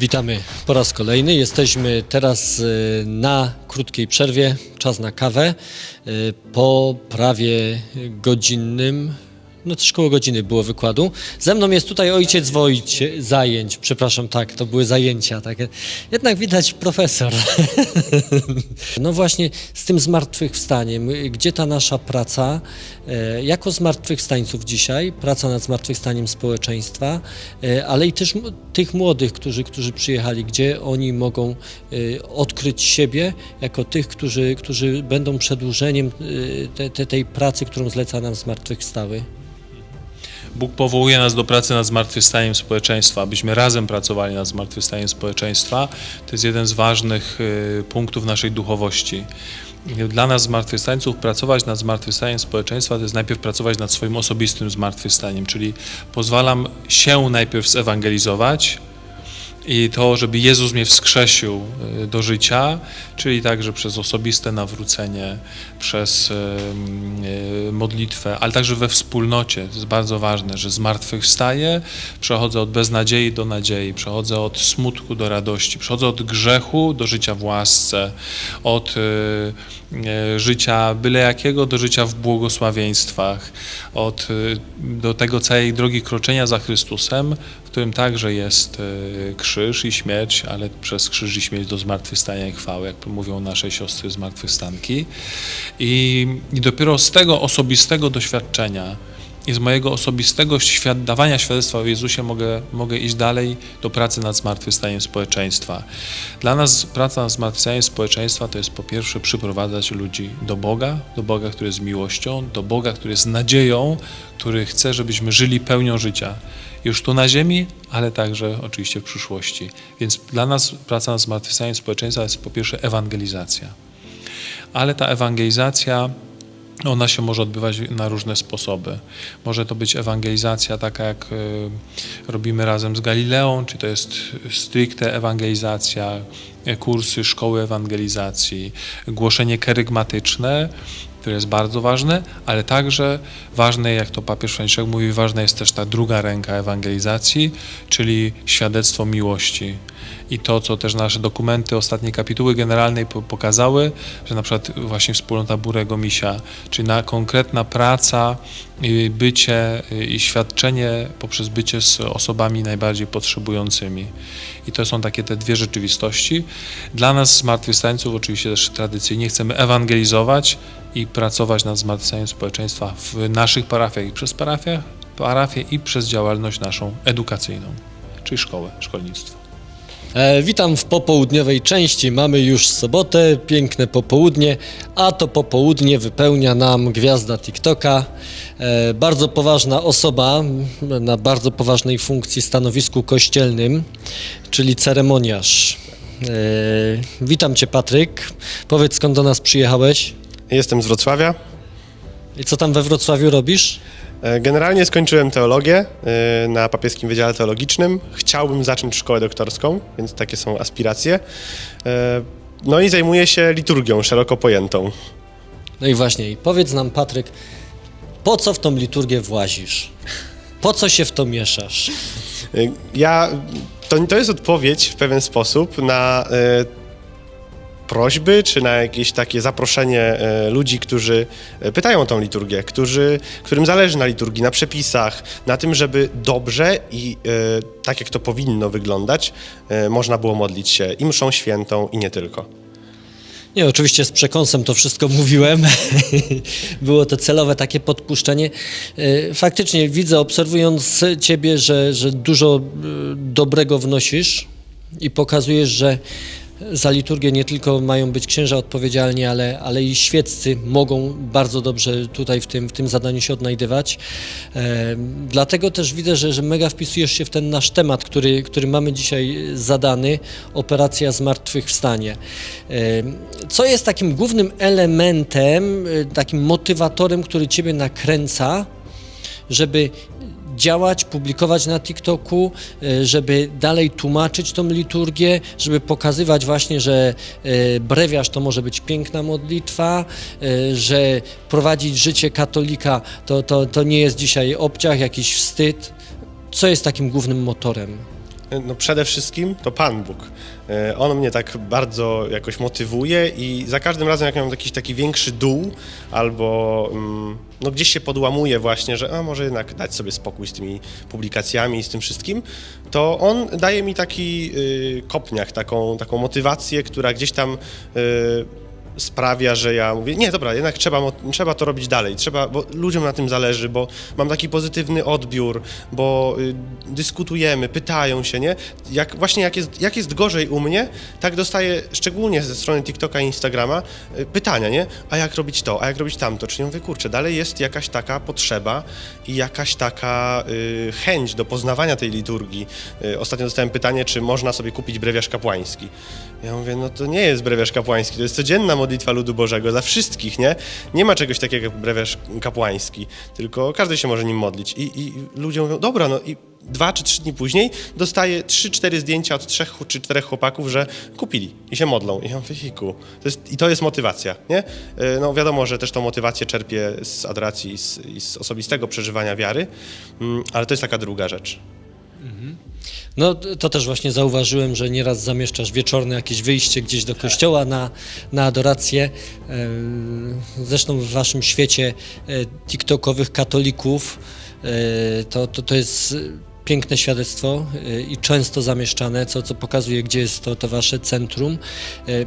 Witamy po raz kolejny. Jesteśmy teraz y, na krótkiej przerwie, czas na kawę. Y, Po prawie godzinnym, no też koło godziny było wykładu. Ze mną jest tutaj ojciec Wojcie, zajęć, przepraszam, tak, to były zajęcia. Takie. Jednak widać profesor. No właśnie z tym zmartwychwstaniem, gdzie ta nasza praca, e, jako zmartwychwstańców dzisiaj, praca nad zmartwychwstaniem społeczeństwa, e, ale i też tych młodych, którzy, którzy przyjechali, gdzie oni mogą e, odkryć siebie jako tych, którzy, którzy będą przedłużeniem te, te, tej pracy, którą zleca nam zmartwychwstały. Bóg powołuje nas do pracy nad zmartwychwstaniem społeczeństwa, abyśmy razem pracowali nad zmartwychwstaniem społeczeństwa. To jest jeden z ważnych y, punktów naszej duchowości. Dla nas, zmartwychwstańców, pracować nad zmartwychwstaniem społeczeństwa to jest najpierw pracować nad swoim osobistym zmartwychwstaniem, czyli pozwalam się najpierw zewangelizować, i to, żeby Jezus mnie wskrzesił y, do życia, czyli także przez osobiste nawrócenie, przez y, modlitwę, ale także we wspólnocie. To jest bardzo ważne, że zmartwychwstaję, przechodzę od beznadziei do nadziei, przechodzę od smutku do radości, przechodzę od grzechu do życia w łasce, od y, życia byle jakiego do życia w błogosławieństwach, od, do tego całej drogi kroczenia za Chrystusem, którym także jest y, krzyż i śmierć, ale przez krzyż i śmierć do zmartwychwstania i chwały, jak mówią nasze siostry zmartwychwstanki. I, I dopiero z tego osobistego doświadczenia i z mojego osobistego świad dawania świadectwa o Jezusie mogę, mogę iść dalej do pracy nad zmartwychwstaniem społeczeństwa. Dla nas praca nad zmartwychwstaniem społeczeństwa to jest po pierwsze przyprowadzać ludzi do Boga, do Boga, który jest miłością, do Boga, który jest nadzieją, który chce, żebyśmy żyli pełnią życia. Już tu na ziemi, ale także oczywiście w przyszłości. Więc dla nas praca nad zmartwychwstaniem społeczeństwa jest po pierwsze ewangelizacja. Ale ta ewangelizacja ona się może odbywać na różne sposoby. Może to być ewangelizacja taka, jak y, robimy razem z Galileą, czy to jest stricte ewangelizacja, kursy szkoły ewangelizacji, głoszenie kerygmatyczne, które jest bardzo ważne, ale także ważne, jak to papież Franciszek mówi, ważna jest też ta druga ręka ewangelizacji, czyli świadectwo miłości. I to, co też nasze dokumenty ostatniej kapituły generalnej po- pokazały, że na przykład właśnie wspólnota Burego Misia, czyli na konkretna praca, bycie i świadczenie poprzez bycie z osobami najbardziej potrzebującymi. I to są takie te dwie rzeczywistości. Dla nas, zmartwychwstańców, oczywiście też tradycyjnie chcemy ewangelizować i pracować nad zmartwychwstaniem społeczeństwa w naszych parafiach i przez parafiach, parafie i przez działalność naszą edukacyjną, czyli szkołę, szkolnictwo. E, witam w popołudniowej części. Mamy już sobotę, piękne popołudnie, a to popołudnie wypełnia nam gwiazda TikToka. E, bardzo poważna osoba na bardzo poważnej funkcji, stanowisku kościelnym, czyli ceremoniarz. E, witam Cię, Patryk. Powiedz, skąd do nas przyjechałeś Jestem z Wrocławia. i co tam we Wrocławiu robisz? E, Generalnie skończyłem teologię e, na papieskim wydziale teologicznym. Chciałbym zacząć szkołę doktorską, więc takie są aspiracje. E, No i zajmuję się liturgią szeroko pojętą. No i właśnie, powiedz nam, Patryk, po co w tą liturgię włazisz? Po co się w to mieszasz? Ja, to, to jest odpowiedź w pewien sposób na prośby, czy na jakieś takie zaproszenie e, ludzi, którzy e, pytają o tą liturgię, którzy, którym zależy na liturgii, na przepisach, na tym, żeby dobrze i e, tak jak to powinno wyglądać, można było modlić się i mszą świętą, i nie tylko. Nie, oczywiście z przekąsem to wszystko mówiłem. Było to celowe takie podpuszczenie. Faktycznie widzę, obserwując Ciebie, że, że dużo dobrego wnosisz i pokazujesz, że za liturgię nie tylko mają być księża odpowiedzialni, ale, ale i świeccy mogą bardzo dobrze tutaj w tym, w tym zadaniu się odnajdywać. E, dlatego też widzę, że, że mega wpisujesz się w ten nasz temat, który, który mamy dzisiaj zadany, operacja zmartwychwstanie. E, co jest takim głównym elementem, e, takim motywatorem, który Ciebie nakręca, żeby działać, publikować na TikToku, e, żeby dalej tłumaczyć tą liturgię, żeby pokazywać właśnie, że e, brewiarz to może być piękna modlitwa, e, że prowadzić życie katolika to, to, to nie jest dzisiaj obciach, jakiś wstyd. Co jest takim głównym motorem? No przede wszystkim to Pan Bóg. E, On mnie tak bardzo jakoś motywuje i za każdym razem, jak mam jakiś taki większy dół albo mm, no gdzieś się podłamuje właśnie, że a może jednak dać sobie spokój z tymi publikacjami i z tym wszystkim, to on daje mi taki y, kopniak, taką, taką motywację, która gdzieś tam y, sprawia, że ja mówię, nie, dobra, jednak trzeba, trzeba to robić dalej, trzeba, bo ludziom na tym zależy, bo mam taki pozytywny odbiór, bo y, dyskutujemy, pytają się, nie? Jak, właśnie jak jest, jak jest gorzej u mnie, tak dostaję, szczególnie ze strony TikToka i Instagrama, y, pytania, nie? A jak robić to, a jak robić tamto? Czyli mówię, kurczę, dalej jest jakaś taka potrzeba i jakaś taka y, chęć do poznawania tej liturgii. Y, ostatnio dostałem pytanie, czy można sobie kupić brewiarz kapłański. Ja mówię, no to nie jest brewiarz kapłański, to jest codzienna modlitwa ludu Bożego dla wszystkich, nie? Nie ma czegoś takiego jak brewiarz kapłański, tylko każdy się może nim modlić. I, i ludzie mówią, dobra, no i dwa czy trzy dni później dostaję trzy, cztery zdjęcia od trzech czy czterech chłopaków, że kupili i się modlą. I ja mówię, to jest, i to jest motywacja, nie? Y, No wiadomo, że też tą motywację czerpię z adoracji i z, i z osobistego przeżywania wiary, mm, ale to jest taka druga rzecz. No to też właśnie zauważyłem, że nieraz zamieszczasz wieczorne jakieś wyjście gdzieś do kościoła na, na adorację. Em, Zresztą w waszym świecie e, tiktokowych katolików e, to, to, to jest piękne świadectwo e, i często zamieszczane, co, co pokazuje, gdzie jest to, to wasze centrum. E,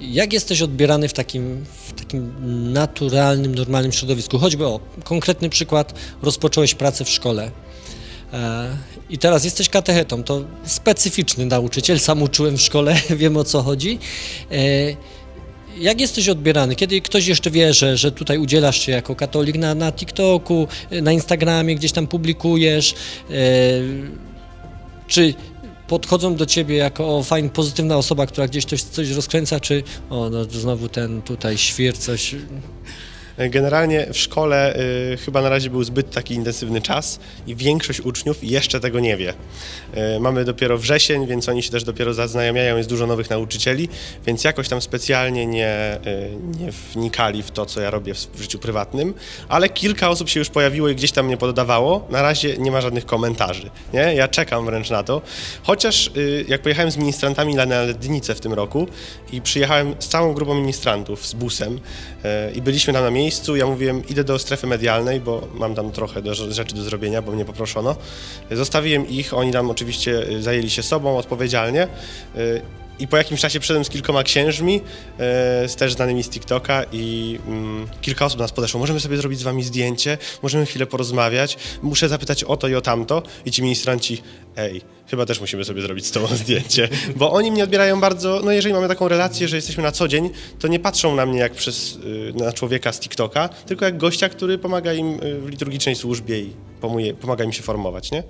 Jak jesteś odbierany w takim, w takim naturalnym, normalnym środowisku? Choćby o konkretny przykład, rozpocząłeś pracę w szkole. I teraz jesteś katechetą, to specyficzny nauczyciel, sam uczyłem w szkole, wiem o co chodzi. E, Jak jesteś odbierany? Kiedy ktoś jeszcze wie, że, że tutaj udzielasz się jako katolik na, na TikToku, na Instagramie, gdzieś tam publikujesz, e, czy podchodzą do ciebie jako o, fajna, pozytywna osoba, która gdzieś coś, coś rozkręca, czy o, no znowu ten tutaj świr, coś... Generalnie w szkole y, chyba na razie był zbyt taki intensywny czas i większość uczniów jeszcze tego nie wie. Y, mamy dopiero wrzesień, więc oni się też dopiero zaznajamiają, jest dużo nowych nauczycieli, więc jakoś tam specjalnie nie, nie wnikali w to, co ja robię w, życiu prywatnym, ale kilka osób się już pojawiło i gdzieś tam mnie pododawało. Na razie nie ma żadnych komentarzy, nie? Ja czekam wręcz na to. Chociaż y, jak pojechałem z ministrantami na Lednicę w tym roku i przyjechałem z całą grupą ministrantów, z busem i byliśmy tam na miejscu, ja mówiłem, idę do strefy medialnej, bo mam tam trochę do, rzeczy do zrobienia, bo mnie poproszono. Zostawiłem ich, oni tam oczywiście y, zajęli się sobą odpowiedzialnie. I po jakimś czasie przyszedłem z kilkoma księżmi, e, z też znanymi z TikToka i mm, kilka osób do nas podeszło. Możemy sobie zrobić z wami zdjęcie, możemy chwilę porozmawiać, muszę zapytać o to i o tamto. I ci ministranci, ej, chyba też musimy sobie zrobić z tobą zdjęcie. Bo oni mnie odbierają bardzo, no jeżeli mamy taką relację, że jesteśmy na co dzień, to nie patrzą na mnie jak przez, y, na człowieka z TikToka, tylko jak gościa, który pomaga im y, w liturgicznej służbie i pomuje, pomaga im się formować, nie?